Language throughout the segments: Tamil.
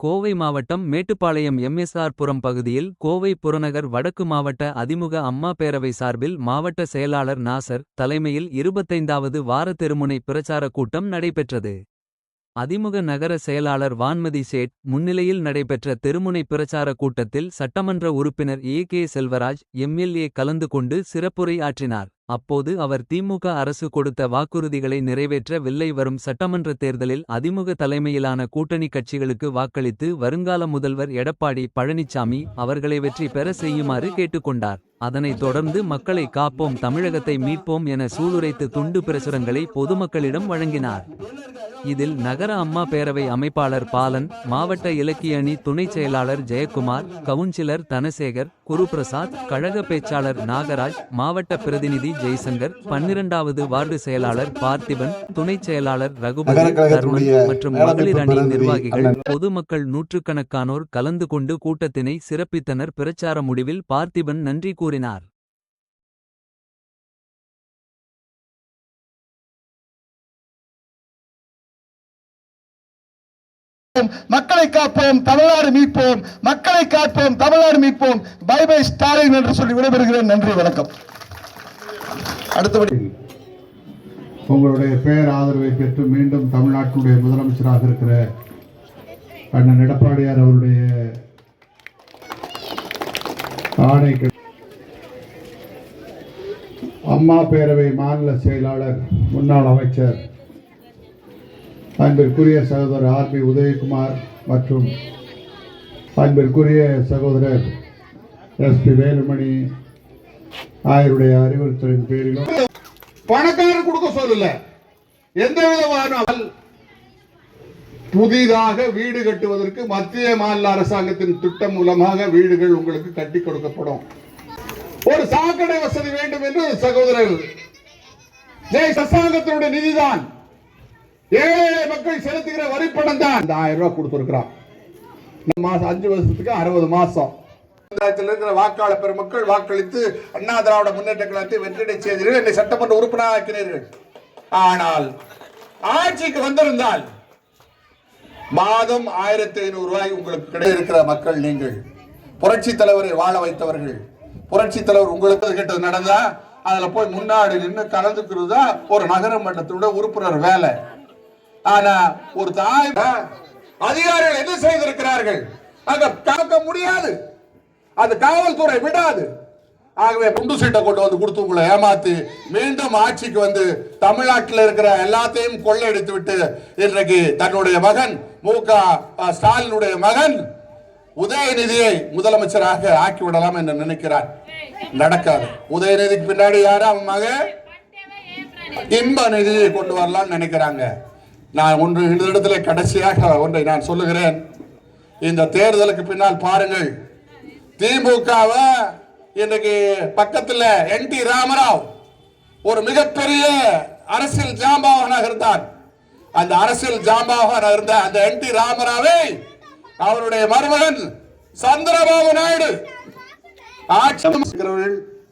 கோவை மாவட்டம் மேட்டுப்பாளையம் எம்எஸ்ஆர் புரம் பகுதியில் கோவை புறநகர் வடக்கு மாவட்ட அதிமுக அம்மா பேரவை சார்பில் மாவட்ட செயலாளர் நாசர் தலைமையில் இருபத்தைந்தாவது வார தெருமுனை பிரச்சார கூட்டம் நடைபெற்றது. அதிமுக நகர செயலாளர் வான்மதி சேட் முன்னிலையில் நடைபெற்ற தெருமுனை பிரச்சார கூட்டத்தில் சட்டமன்ற உறுப்பினர் ஏ கே செல்வராஜ் எம்எல்ஏ கலந்து கொண்டு சிறப்புரை ஆற்றினார். அப்போது அவர் திமுக அரசு கொடுத்த வாக்குறுதிகளை நிறைவேற்றவில்லை வரும் சட்டமன்ற தேர்தலில் அதிமுக தலைமையிலான கூட்டணி கட்சிகளுக்கு வாக்களித்து வருங்கால முதல்வர் எடப்பாடி பழனிசாமி அவர்களை வெற்றி பெற செய்யுமாறு கேட்டுக்கொண்டார். அதனைத் தொடர்ந்து மக்களை காப்போம் தமிழகத்தை மீட்போம் என சூளுரைத்து துண்டு பிரசுரங்களை பொதுமக்களிடம் வழங்கினார். இதில் நகர அம்மா பேரவை அமைப்பாளர் பாலன் மாவட்ட இலக்கிய அணி துணைச் செயலாளர் ஜெயக்குமார் கவுன்சிலர் தனசேகர் குருபிரசாத் கழக பேச்சாளர் நாகராஜ் மாவட்ட பிரதிநிதி ஜெய்சங்கர் பன்னிரண்டாவது வார்டு செயலாளர் பார்த்திபன் துணைச் செயலாளர் ரகுபதி தர்மன் மற்றும் மகளிர் அணி நிர்வாகிகள் பொதுமக்கள் நூற்றுக்கணக்கானோர் கலந்து கொண்டு கூட்டத்தினை சிறப்பித்தனர் பிரச்சார முடிவில் பார்த்திபன் நன்றி கூறினார். காப்போம். மக்களை காப்போம். தமிழ்நாடு மீட்போம். மக்களை காப்போம். தமிழ்நாடு மீட்போம். பை பை ஸ்டாலின் என்று சொல்லி விடைபெறுகிறேன். நன்றி வணக்கம். அடுத்தபடி. உங்களுடைய பெயர் ஆதரவை பெற்று மீண்டும் தமிழ்நாட்டினுடைய முதலமைச்சராக இருக்கிற அண்ணன் எடப்பாடியார் அவருடைய ஆணை அம்மா பேரவை மாநில செயலாளர் முன்னாள் அமைச்சர் அன்பிற்குரிய சகோதரர் ஆர் பி உதயகுமார் மற்றும் அன்பிற்குரிய சகோதரர் எஸ் பி வேலுமணி ஆயருடைய அறிவுறுத்தலின் பேரிலும். பணக்காரன் கொடுக்க சொல்லல. எந்த விதமான புதிதாக வீடு கட்டுவதற்கு மத்திய மாநில அரசாங்கத்தின் திட்டம் மூலமாக வீடுகள் உங்களுக்கு கட்டி கொடுக்கப்படும். ஒரு சாக்கடை வசதி வேண்டும் என்று சகோதரர் ஜெய் சசாங்கத்தினுடைய நிதிதான். ஏழை மக்கள் செலுத்துகிற வரிப்பணம் தான் இந்த ஆயிரம் ரூபாய் கொடுத்திருக்கிறான். இந்த மாசம் அஞ்சு வருஷத்துக்கு அறுபது மாசம். சமுதாயத்தில் இருக்கிற வாக்காளர் பெருமக்கள் வாக்களித்து அண்ணா திராவிட முன்னேற்ற கழகத்தை வெற்றிடை செய்தீர்கள். என்னை சட்டமன்ற உறுப்பினர் ஆக்கினீர்கள் ஆனால் ஆட்சிக்கு வந்திருந்தால் மாதம் ஆயிரத்தி ஐநூறு ரூபாய் உங்களுக்கு கிடை இருக்கிற மக்கள் நீங்கள் புரட்சி தலைவரை வாழ வைத்தவர்கள் புரட்சி தலைவர் உங்களுக்கு கேட்டது நடந்தா அதுல போய் முன்னாடி நின்று கலந்துக்கிறது தான் ஒரு நகரமன்றத்தோட உறுப்பினர் வேலை. ஆனா ஒரு தாய் அதிகாரிகள் என்ன செய்திருக்கிறார்கள்? அங்க காக்க முடியாது. அது காவல்துறை விடாது. ஆகவே குண்டு சீட்டை கொண்டு வந்து கொடுத்து உங்களை ஏமாத்தி மீண்டும் ஆட்சிக்கு வந்து தமிழ்நாட்டில் இருக்கிற எல்லாத்தையும் கொள்ளையடித்து விட்டு இன்றைக்கு தன்னுடைய மகன் மு. க. ஸ்டாலினுடைய மகன் உதயநிதியை முதலமைச்சராக ஆக்கி விடலாம் என்று நினைக்கிறார். நடக்காது. உதயநிதிக்கு பின்னாடி யாரும் அவன் மகன்? இன்ப நிதியை கொண்டு வரலாம்னு நினைக்கிறாங்க. நான் ஒன்று இந்த இடத்துல கடைசியாக ஒன்றை நான் சொல்லுகிறேன். இந்த தேர்தலுக்கு பின்னால் பாருங்கள். திமுகவை இன்னைக்கு பக்கத்தில் என் டி ராமராவ் ஒரு மிகப்பெரிய அரசியல் ஜாம்பவானாக இருந்தார். அந்த அரசியல் ஜாம்பவானாக இருந்த அந்த என் டி ராமராவை அவருடைய மருமகன் சந்திரபாபு நாயுடு. ஆட்சி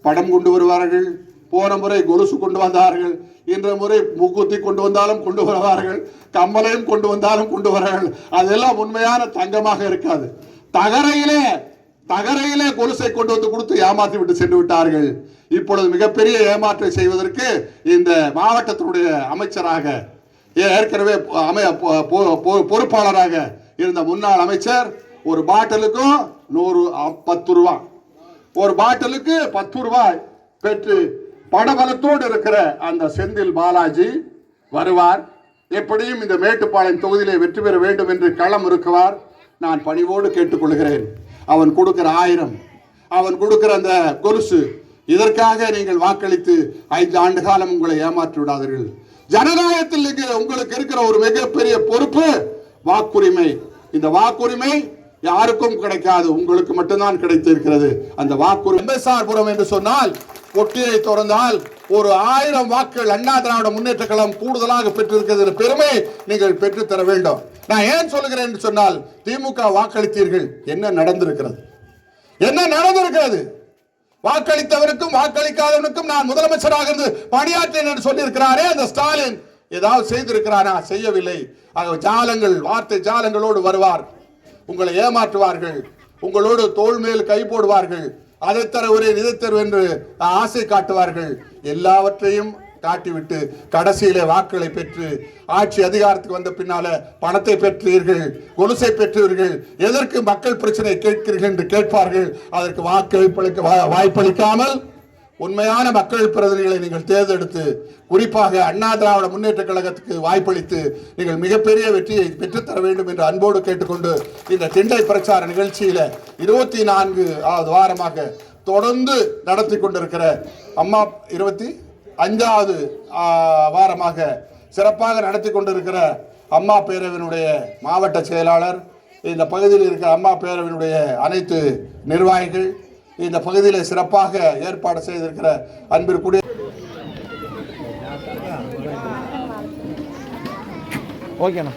படம் கொண்டு வருவார்கள். போன முறை கொலுசு கொண்டு வந்தார்கள். இன்ற முறை மூக்குத்தி கொண்டு வந்தாலும் கொண்டு வருவார்கள். கம்மலையும் கொண்டு வந்தாலும் கொண்டு வரார்கள் அதெல்லாம் உண்மையான தங்கமாக இருக்காது. தகரையிலே தகரையிலே கொலுசை கொண்டு வந்து கொடுத்து ஏமாற்றி விட்டு சென்று விட்டார்கள். இப்பொழுது மிகப்பெரிய ஏமாற்றை செய்வதற்கு இந்த மாவட்டத்தினுடைய அமைச்சராக ஏற்கனவே அமை பொ- பொறுப்பாளராக இருந்த முன்னாள் அமைச்சர் ஒரு பாட்டிலுக்கும் நூறு பத்து ரூபா. ஒரு பாட்டிலுக்கு பத்து ரூபாய் பெற்று படபலத்தோடு இருக்கிற அந்த செந்தில் பாலாஜி வருவார். எப்படியும் இந்த மேட்டுப்பாளையம் தொகுதியிலே வெற்றி பெற வேண்டும் என்று களம் இருக்குவார் நான் பணிவோடு கேட்டுக்கொள்கிறேன். அவன் கொடுக்கிற ஆயிரம் அவன் கொடுக்கிற அந்த கொலுசு இதற்காக நீங்கள் வாக்களித்து ஐந்து ஆண்டு காலம் உங்களை ஏமாற்றி விடாதீர்கள். ஜனநாயகத்தில் உங்களுக்கு இருக்கிற ஒரு மிகப்பெரிய பொறுப்பு வாக்குரிமை. இந்த வாக்குரிமை யாருக்கும் கிடைக்காது உங்களுக்கு மட்டும்தான் கிடைத்திருக்கிறது. அந்த வாக்குரிமை புறம் என்று சொன்னால் பொட்டியை திறந்தால் ஒரு ஆயிரம் வாக்குகள் அண்ணா திராவிட முன்னேற்ற கழகம் கூடுதலாக பெற்றிருக்கிறது பெருமை நீங்கள் பெற்றுத்தர வேண்டும். நான் ஏன் சொல்லுகிறேன் என்று சொன்னால் திமுக வாக்களித்தீர்கள். என்ன நடந்திருக்கிறது? என்ன நடந்திருக்கிறது? வாக்களித்தவருக்கும் வாக்களிக்காதவனுக்கும் நான் முதலமைச்சராக இருந்து பணியாற்றேன் என்று சொல்லியிருக்கிறாரே அந்த ஸ்டாலின். ஏதாவது செய்திருக்கிறானா செய்யவில்லை. ஆக ஜாலங்கள் வார்த்தை ஜாலங்களோடு வருவார். உங்களை ஏமாற்றுவார்கள். உங்களோடு தோல் மேல் கை போடுவார்கள். அதை தருகிறேன் இதை தருவேன் என்று ஆசை காட்டுவார்கள். எல்லாவற்றையும் காட்டிவிட்டு கடைசியிலே வாக்குகளை பெற்று ஆட்சி அதிகாரத்துக்கு வந்த பின்னால பணத்தை பெற்றீர்கள் கொலுசை பெற்றீர்கள் எதற்கு மக்கள் பிரச்சனை கேட்கிறீர்கள் என்று கேட்பார்கள். அதற்கு வாக்களிப்பளிக்க வாய்ப்பளிக்காமல் உண்மையான மக்கள் பிரதிநிதிகளை நீங்கள் தேர்ந்தெடுத்து குறிப்பாக அண்ணா திராவிட முன்னேற்ற கழகத்துக்கு வாய்ப்பளித்து நீங்கள் மிகப்பெரிய வெற்றியை பெற்றுத்தர வேண்டும் என்று அன்போடு கேட்டுக்கொண்டு இந்த திண்டை பிரச்சார நிகழ்ச்சியில இருபத்தி நான்கு வாரமாக தொடர்ந்து நடத்தி கொண்டிருக்கிற அம்மா இருபத்தி அஞ்சாவது வாரமாக சிறப்பாக நடத்தி கொண்டிருக்கிற அம்மா பேரவையினுடைய மாவட்ட செயலாளர் இந்த பகுதியில் இருக்கிற அம்மா பேரவையினுடைய அனைத்து நிர்வாகிகள் இந்த பகுதியில் சிறப்பாக ஏற்பாடு செய்திருக்கிற அன்பிற்குரிய ஓகேண்ணா.